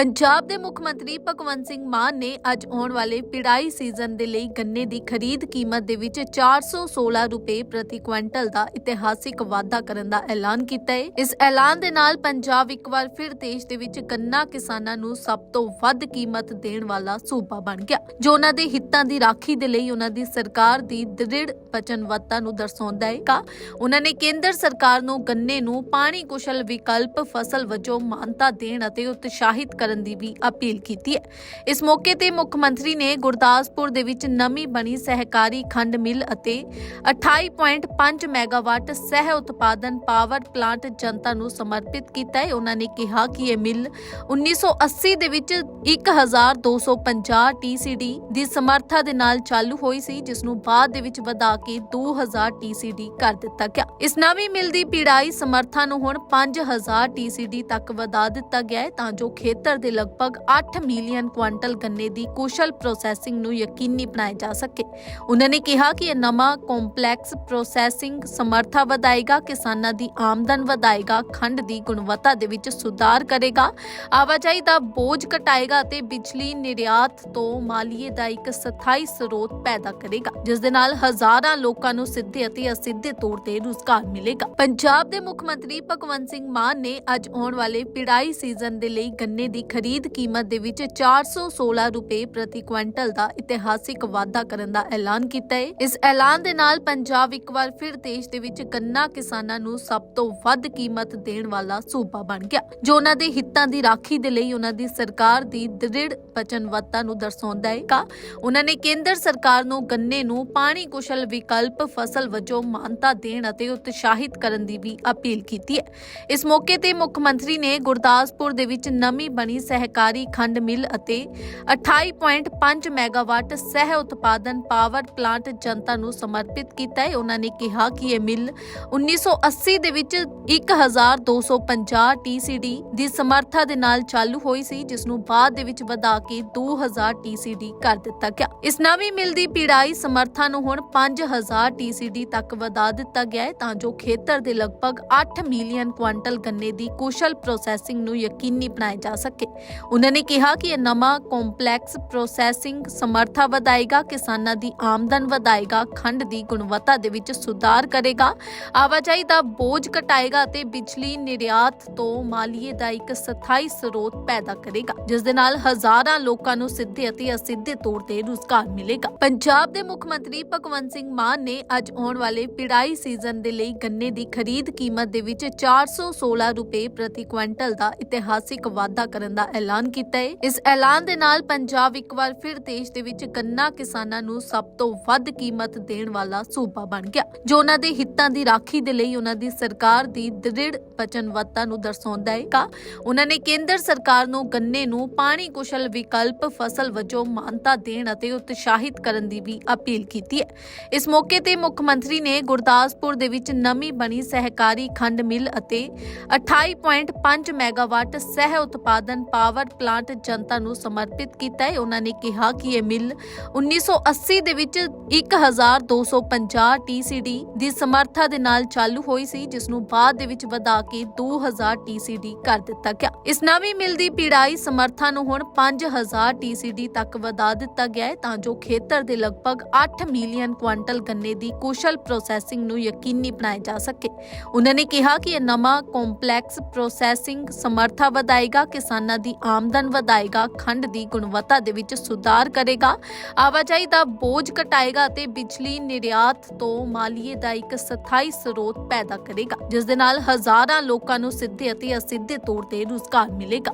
ਪੰਜਾਬ ਦੇ ਮੁੱਖ ਮੰਤਰੀ ਭਗਵੰਤ ਸਿੰਘ ਮਾਨ ਨੇ ਅੱਜ ਆਉਣ ਵਾਲੇ ਪਿੜਾਈ ਸੀਜ਼ਨ ਦੇ ਲਈ ਗੰਨੇ ਦੀ ਖਰੀਦ ਕੀਮਤ ਦੇ ਵਿੱਚ 416 ਰੁਪਏ ਪ੍ਰਤੀ ਕੁਇੰਟਲ ਦਾ ਇਤਿਹਾਸਿਕ ਵਾਧਾ ਕਰਨ ਦਾ ਐਲਾਨ ਕੀਤਾ ਹੈ। ਇਸ ਐਲਾਨ ਦੇ ਨਾਲ ਪੰਜਾਬ ਇੱਕ ਵਾਰ ਫਿਰ ਦੇਸ਼ ਦੇ ਵਿੱਚ ਗੰਨਾ ਕਿਸਾਨਾਂ ਨੂੰ ਸਭ ਤੋਂ ਵੱਧ ਕੀਮਤ ਦੇਣ ਵਾਲਾ ਸੂਬਾ ਬਣ ਗਿਆ, ਜੋ ਉਹਨਾਂ ਦੇ ਹਿੱਤਾਂ ਦੀ ਰਾਖੀ ਦੇ ਲਈ ਉਹਨਾਂ ਦੀ ਸਰਕਾਰ ਦੀ ਦ੍ਰਿੜ ਵਚਨਬੱਧਤਾ ਨੂੰ ਦਰਸਾਉਂਦਾ ਹੈ। ਕਾ, ਉਹਨਾਂ ਨੇ ਕੇਂਦਰ ਸਰਕਾਰ ਨੂੰ ਗੰਨੇ ਨੂੰ ਪਾਣੀ ਕੁਸ਼ਲ ਵਿਕਲਪ ਫਸਲ ਵਜੋਂ ਮਾਨਤਾ ਦੇਣ ਅਤੇ ਉਤਸ਼ਾਹਿਤ ਕਰਨ ਦੀ ਵੀ ਅਪੀਲ ਕੀਤੀ ਹੈ। ਇਸ ਮੌਕੇ ਤੇ ਮੁੱਖ ਮੰਤਰੀ ਨੇ ਗੁਰਦਾਸਪੁਰ ਦੇ ਵਿੱਚ ਨਵੀਂ ਬਣੀ ਸਹਿਕਾਰੀ ਖੰਡ ਮਿਲ ਅਤੇ 28.5 ਮੈਗਾਵਾਟ ਸਹਿ ਉਤਪਾਦਨ ਪਾਵਰ ਪਲਾਂਟ ਜਨਤਾ ਨੂੰ ਸਮਰਪਿਤ ਕੀਤਾ ਹੈ। ਉਹਨਾਂ ਨੇ ਕਿਹਾ ਕਿ ਇਹ ਮਿਲ 1980 ਦੇ ਵਿੱਚ 1250 TCD ਦੀ ਸਮਰੱਥਾ ਦੇ ਨਾਲ ਚਾਲੂ ਹੋਈ ਸੀ, ਜਿਸ ਨੂੰ ਬਾਅਦ ਦੇ ਵਿੱਚ ਵਧਾ ਕੇ 2000 TCD ਕਰ ਦਿੱਤਾ ਗਿਆ। ਇਸ ਨਵੀਂ ਮਿਲ ਦੀ ਪੀੜਾਈ ਸਮਰੱਥਾ ਨੂੰ ਹੁਣ 5000 TCD ਤੱਕ ਵਧਾ ਦਿੱਤਾ ਗਿਆ ਹੈ, ਤਾਂ ਜੋ ਖੇਤਰ ਦੇ ਲਗਭਗ 8 ਮਿਲੀਅਨ ਕੁਇੰਟਲ ਗੰਨੇ ਦੀ ਕੁਸ਼ਲ ਪ੍ਰੋਸੈਸਿੰਗ ਨੂੰ ਯਕੀਨੀ ਬਣਾਇਆ ਜਾ ਸਕੇ। ਉਹਨਾਂ ਨੇ ਕਿਹਾ ਕਿ ਇਹ ਨਵਾਂ ਕੰਪਲੈਕਸ ਪ੍ਰੋਸੈਸਿੰਗ ਸਮਰੱਥਾ ਵਧਾਏਗਾ, ਕਿਸਾਨਾਂ ਦੀ ਆਮਦਨ ਵਧਾਏਗਾ, ਖੰਡ ਦੀ ਗੁਣਵੱਤਾ ਦੇ ਵਿੱਚ ਸੁਧਾਰ ਕਰੇਗਾ, ਆਵਾਜਾਈ ਦਾ ਬੋਝ ਘਟਾਏਗਾ ਅਤੇ ਬਿਜਲੀ ਨਿਰਯਾਤ ਤੋਂ ਮਾਲੀਏ ਦਾ ਇੱਕ ਸਥਾਈ ਸਰੋਤ ਪੈਦਾ ਕਰੇਗਾ, ਜਿਸ ਦੇ ਨਾਲ ਹਜ਼ਾਰਾਂ ਲੋਕਾਂ ਨੂੰ ਸਿੱਧੇ ਅਤੇ ਅਸਿੱਧੇ ਤੌਰ ਤੇ ਰੁਜ਼ਗਾਰ ਮਿਲੇਗਾ। ਪੰਜਾਬ ਦੇ ਮੁੱਖ ਮੰਤਰੀ ਭਗਵੰਤ ਸਿੰਘ ਮਾਨ ਨੇ ਅੱਜ ਆਉਣ ਵਾਲੇ ਪਿੜਾਈ ਸੀਜ਼ਨ ਦੇ ਲਈ ਗੰਨੇ ਦੀ ਖਰੀਦ ਕੀਮਤ ਦੇ ਵਿੱਚ 416 ਰੁਪਏ ਪ੍ਰਤੀ ਕੁਇੰਟਲ ਦਾ ਇਤਿਹਾਸਿਕ ਵਾਧਾ ਕਰਨ ਦਾ ਐਲਾਨ ਕੀਤਾ ਹੈ। ਇਸ ਐਲਾਨ ਦੇ ਨਾਲ ਪੰਜਾਬ ਇੱਕ ਵਾਰ ਫਿਰ ਦੇਸ਼ ਦੇ ਵਿੱਚ ਗੰਨਾ ਕਿਸਾਨਾਂ ਨੂੰ ਸਭ ਤੋਂ ਵੱਧ ਕੀਮਤ ਦੇਣ ਵਾਲਾ ਸੂਬਾ ਬਣ ਗਿਆ, ਜੋ ਉਹਨਾਂ ਦੇ ਹਿੱਤਾਂ ਦੀ ਰਾਖੀ ਦੇ ਲਈ ਉਹਨਾਂ ਦੀ ਸਰਕਾਰ ਦੀ ਦ੍ਰਿੜ ਵਚਨਬੱਧਤਾ ਨੂੰ ਦਰਸਾਉਂਦਾ ਹੈ। ਕਾ, ਉਹਨਾਂ ਨੇ ਕੇਂਦਰ ਸਰਕਾਰ ਨੂੰ ਗੰਨੇ ਨੂੰ ਪਾਣੀ ਕੁਸ਼ਲ ਵਿਕਲਪ ਫਸਲ ਵਜੋਂ ਮਾਨਤਾ ਦੇਣ ਅਤੇ ਉਤਸ਼ਾਹਿਤ ਕਰਨ ਦੀ ਵੀ ਅਪੀਲ ਕੀਤੀ ਹੈ। ਇਸ ਮੌਕੇ ਤੇ ਮੁੱਖ ਮੰਤਰੀ ਨੇ ਗੁਰਦਾਸਪੁਰ ਦੇ ਵਿੱਚ ਨਵੀਂ ਬਣੀ ਸਹਿਕਾਰੀ ਖੰਡ ਮਿਲ ਅਤੇ 28.5 ਮੈਗਾਵਾਟ ਸਹਿ ਉਤਪਾਦਨ ਪਾਵਰ ਪਲਾਂਟ ਜਨਤਾ ਨੂੰ ਸਮਰਪਿਤ ਕੀਤਾ ਹੈ। ਉਹਨਾਂ ਨੇ ਕਿਹਾ ਕਿ ਇਹ ਮਿਲ 1980 ਦੇ ਵਿੱਚ 1250 TCD ਦੀ ਸਮਰੱਥਾ ਦੇ ਨਾਲ ਚਾਲੂ ਹੋਈ ਸੀ ਜਿਸ ਨੂੰ ਬਾਅਦ ਦੇ ਵਿੱਚ ਵਧਾ ਕੇ 2000 TCD ਕਰ ਦਿੱਤਾ ਗਿਆ। ਇਸ ਨਵੀਂ ਮਿਲ ਦੀ ਪੀੜਾਈ ਸਮਰੱਥਾ ਨੂੰ ਹੁਣ 5000 TCD ਤੱਕ ਵਧਾ ਦਿੱਤਾ ਗਿਆ ਹੈ, ਤਾਂ ਜੋ ਖੇਤਰ ਦੇ ਲਗਭਗ 8 ਮਿਲੀਅਨ ਕੁਇੰਟਲ ਗੰਨੇ ਦੀ ਕੁਸ਼ਲ ਪ੍ਰੋਸੈਸਿੰਗ ਨੂੰ ਯਕੀਨੀ ਬਣਾਇਆ ਜਾ ਸਕੇ। ਉਹਨਾਂ ਨੇ ਕਿਹਾ ਕਿ ਇਹ ਨਵਾਂ ਕੰਪਲੈਕਸ ਪ੍ਰੋਸੈਸਿੰਗ ਸਮਰੱਥਾ ਵਧਾਏਗਾ, ਕਿਸਾਨਾਂ ਦੀ ਆਮਦਨ ਵਧਾਏਗਾ, ਖੰਡ ਦੀ ਗੁਣਵੱਤਾ ਦੇ ਵਿੱਚ ਸੁਧਾਰ ਕਰੇਗਾ, ਆਵਾਜਾਈ ਦਾ ਬੋਝ ਘਟਾਏਗਾ ਅਤੇ ਬਿਜਲੀ ਨਿਰਯਾਤ ਤੋਂ ਮਾਲੀਏ ਦਾ ਇੱਕ ਸਥਾਈ ਸਰੋਤ ਪੈਦਾ ਕਰੇਗਾ, ਜਿਸ ਦੇ ਨਾਲ ਹਜ਼ਾਰਾਂ ਲੋਕਾਂ ਨੂੰ ਸਿੱਧੇ ਅਤੇ ਅਸਿੱਧੇ ਤੌਰ ਤੇ ਰੁਜ਼ਗਾਰ ਮਿਲੇਗਾ। ਪੰਜਾਬ ਦੇ ਮੁੱਖ ਮੰਤਰੀ ਭਗਵੰਤ ਸਿੰਘ ਮਾਨ ਨੇ ਅੱਜ ਆਉਣ ਵਾਲੇ ਪਿੜਾਈ ਸੀਜ਼ਨ ਦੇ ਲਈ ਗੰਨੇ ਦੀ ਖਰੀਦ ਕੀਮਤ ਦੇ ਵਿੱਚ 416 ਰੁਪਏ ਪ੍ਰਤੀ ਕੁਇੰਟਲ ਦਾ ਇਤਿਹਾਸਿਕ ਵਾਧਾ ਕਰਨ ਦਾ ਐਲਾਨ ਕੀਤਾ ਹੈ ਇਸ ਐਲਾਨ ਦੇ ਨਾਲ ਪੰਜਾਬ ਇੱਕ ਵਾਰ ਫਿਰ ਦੇਸ਼ ਦੇ ਵਿੱਚ ਗੰਨਾ ਕਿਸਾਨਾਂ ਨੂੰ ਸਭ ਤੋਂ ਵੱਧ ਕੀਮਤ ਦੇਣ ਵਾਲਾ ਸੂਬਾ ਬਣ ਗਿਆ। ਜੋ ਉਹਨਾਂ ਦੇ ਹਿੱਤਾਂ ਦੀ ਰਾਖੀ ਦੇ ਲਈ ਉਹਨਾਂ ਦੀ ਸਰਕਾਰ ਦੀ ਦ੍ਰਿੜ ਵਚਨਬੱਧਤਾ ਨੂੰ ਦਰਸਾਉਂਦਾ ਹੈ ਕਾ, ਉਹਨਾਂ ਨੇ ਕੇਂਦਰ ਸਰਕਾਰ ਨੂੰ ਗੰਨੇ ਨੂੰ ਪਾਣੀ ਕੁਸ਼ਲ ਵਿਕਲਪ ਫਸਲ ਵਜੋਂ ਮਾਨਤਾ ਦੇਣ ਅਤੇ ਉਤਸ਼ਾਹਿਤ ਕਰਨ ਦੀ ਵੀ ਅਪੀਲ ਕੀਤੀ ਹੈ ਇਸ ਮੌਕੇ ਤੇ ਮੁੱਖ ਮੰਤਰੀ ਨੇ ਗੁਰਦਾਸਪੁਰ ਦੇ ਵਿੱਚ ਨਵੀਂ ਬਣੀ ਸਹਿਕਾਰੀ ਖੰਡ ਮਿਲ ਅਤੇ 28.5 ਮੈਗਾਵਾਟ ਸਹਿ ਉਤਪਾਦਨ ਪਾਵਰ ਪਲਾਂਟ ਜਨਤਾ ਨੂੰ ਸਮਰਪਿਤ ਕੀਤਾ ਹੈ। ਉਹਨਾਂ ਨੇ ਕਿਹਾ ਕਿ ਇਹ ਮਿਲ 1980 ਦੇ ਵਿੱਚ 1250 TCD ਦੀ ਸਮਰੱਥਾ ਦੇ ਨਾਲ ਚਾਲੂ ਹੋਈ ਸੀ, ਜਿਸ ਨੂੰ ਬਾਅਦ ਦੇ ਵਿੱਚ ਵਧਾ ਕੇ 2000 TCD ਕਰ ਦਿੱਤਾ ਗਿਆ। ਇਸ ਨਵੀਂ ਮਿਲ ਦੀ ਪੀੜਾਈ ਸਮਰੱਥਾ ਨੂੰ ਹੁਣ 5000 TCD ਤੱਕ ਵਧਾ ਦਿੱਤਾ ਗਿਆ ਹੈ, ਤਾਂ ਜੋ ਖੇਤਰ ਦੇ ਲਗਭਗ 8 ਮਿਲੀਅਨ ਕੁਇੰਟਲ ਗੰਨੇ ਦੀ ਕੁਸ਼ਲ ਪ੍ਰੋਸੈਸਿੰਗ ਨੂੰ ਯਕੀਨੀ ਬਣਾਇਆ ਜਾ ਸਕੇ। ਉਹਨਾਂ ਨੇ ਕਿਹਾ ਕਿ ਇਹ ਨਵਾਂ ਕੰਪਲੈਕਸ ਪ੍ਰੋਸੈਸਿੰਗ ਸਮਰੱਥਾ ਵਧਾਏਗਾ। ਕਿਸਾਨਾਂ ਕਿਸਾਨਾਂ ਦੀ ਆਮਦਨ ਵਧਾਏਗਾ, ਖੰਡ ਦੀ ਗੁਣਵੱਤਾ ਦੇ ਵਿੱਚ ਸੁਧਾਰ ਕਰੇਗਾ। ਆਵਾਜਾਈ ਦਾ ਬੋਝ ਘਟਾਏਗਾ ਅਤੇ ਬਿਜਲੀ ਨਿਰਯਾਤ ਤੋਂ ਮਾਲੀਏ ਦਾ ਇੱਕ ਸਥਾਈ ਸਰੋਤ ਪੈਦਾ ਕਰੇਗਾ, ਜਿਸ ਦੇ ਨਾਲ ਹਜ਼ਾਰਾਂ ਲੋਕਾਂ ਨੂੰ ਸਿੱਧੇ ਅਤੇ ਅਸਿੱਧੇ ਤੌਰ ਤੇ ਰੁਜ਼ਗਾਰ ਮਿਲੇਗਾ।